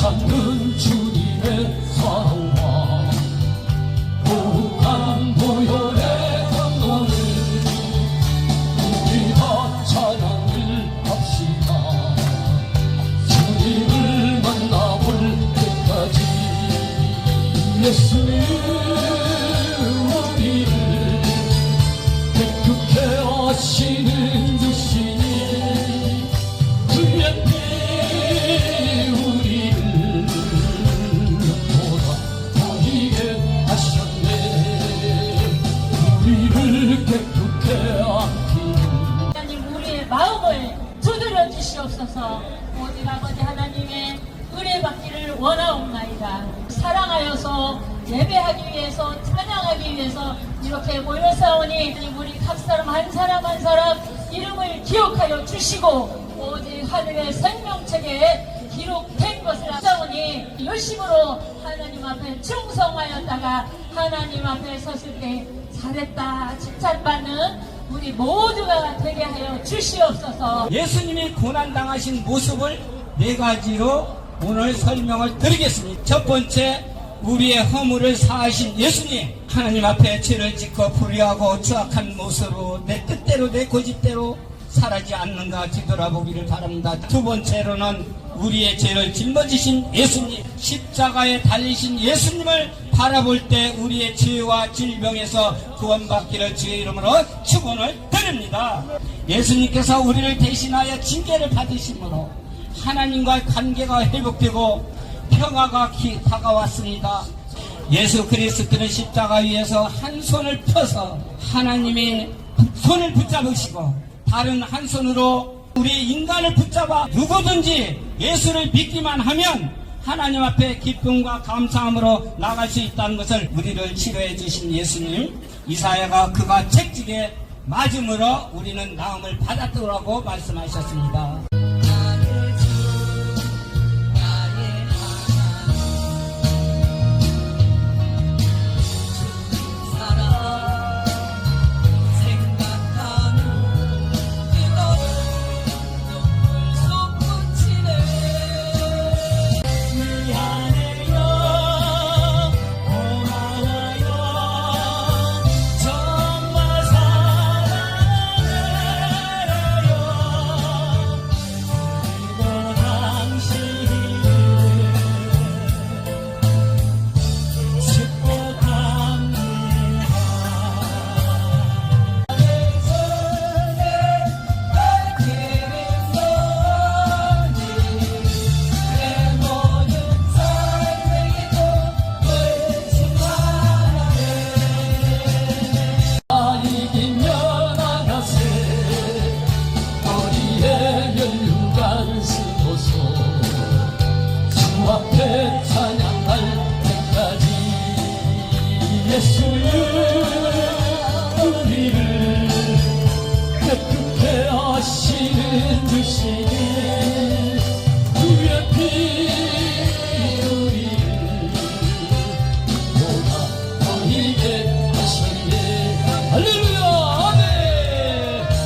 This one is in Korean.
찾는 주님의 사랑과 무한 보혈의 강도를 우리 다 찬양을 합시다. 주님을 만나볼 때까지 예수님 주시옵소서 오직 아버지 하나님의 은혜 받기를 원하옵나이다. 사랑하여서 예배하기 위해서 찬양하기 위해서 이렇게 모여사오니 하나님 우리 각 사람 한 사람 한 사람 이름을 기억하여 주시고 오직 하늘의 생명책에 기록된 것을 앞사오니 열심으로 하나님 앞에 충성하였다가 하나님 앞에 섰을 때 잘했다 칭찬받는 우리 모두가 되게 하여 주시옵소서. 예수님이 고난당하신 모습을 네 가지로 오늘 설명을 드리겠습니다. 첫 번째, 우리의 허물을 사하신 예수님. 하나님 앞에 죄를 짓고 불의하고 추악한 모습으로 내 뜻대로 내 고집대로 살아지 않는가 뒤돌아보기를 바랍니다. 두 번째로는 우리의 죄를 짊어지신 예수님, 십자가에 달리신 예수님을 바라볼 때 우리의 죄와 질병에서 구원받기를 주의 이름으로 축원을 드립니다. 예수님께서 우리를 대신하여 징계를 받으심으로 하나님과의 관계가 회복되고 평화가 기- 다가왔습니다. 예수 그리스도는 십자가 위에서 한 손을 펴서 하나님이 손을 붙잡으시고 다른 한 손으로 우리 인간을 붙잡아 누구든지 예수를 믿기만 하면 하나님 앞에 기쁨과 감사함으로 나갈 수 있다는 것을 우리를 치료해 주신 예수님 이사야가 그가 책직에 맞음으로 우리는 나음을 받았더라고 말씀하셨습니다. 예수님 우리를 어떻게 하시오